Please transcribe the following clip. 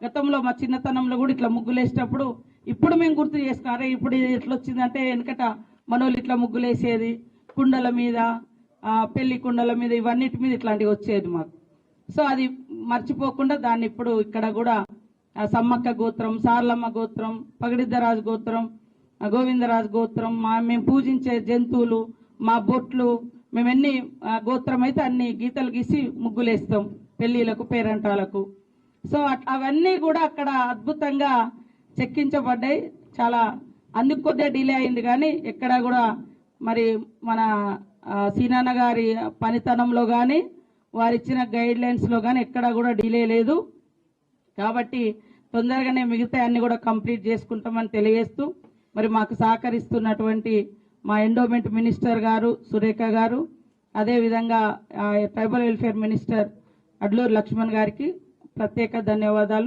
గతంలో మా చిన్నతనంలో కూడా ఇట్లా ముగ్గులు వేసేటప్పుడు ఇప్పుడు మేము గుర్తు చేసుకున్నాం ఇప్పుడు ఎట్లా వచ్చిందంటే వెనకట మనోళ్ళు ఇట్లా ముగ్గులేసేది కుండల మీద పెళ్ళి కుండల మీద ఇవన్నిటి మీద ఇట్లాంటివి వచ్చేది మాకు. సో అది మర్చిపోకుండా దాన్ని ఇప్పుడు ఇక్కడ కూడా సమ్మక్క గోత్రం సార్లమ్మ గోత్రం పగడిద్దరాజు గోత్రం గోవిందరాజు గోత్రం మా మేము పూజించే జంతువులు మా బొట్లు మేము ఎన్ని గోత్రం అయితే అన్ని గీతలు గీసి ముగ్గులేస్తాం పెళ్ళిళ్ళకు పేరంటాలకు సో అట్- అవన్నీ కూడా అక్కడ అద్భుతంగా చెక్కించబడ్డాయి. చాలా అందుకు కొద్దిగా డిలే అయింది కానీ ఎక్కడ కూడా మరి మన సీనాన్న గారి పనితనంలో కానీ వారు ఇచ్చిన గైడ్ లైన్స్లో కానీ ఎక్కడ కూడా డిలే లేదు. కాబట్టి తొందరగానే మిగతా అన్ని కూడా కంప్లీట్ చేసుకుంటామని తెలియజేస్తూ మరి మాకు సహకరిస్తున్నటువంటి మా ఎండోమెంట్ మినిస్టర్ గారు సురేఖ గారు అదేవిధంగా tribal welfare minister Adluri Laxman గారికి ప్రత్యేక ధన్యవాదాలు.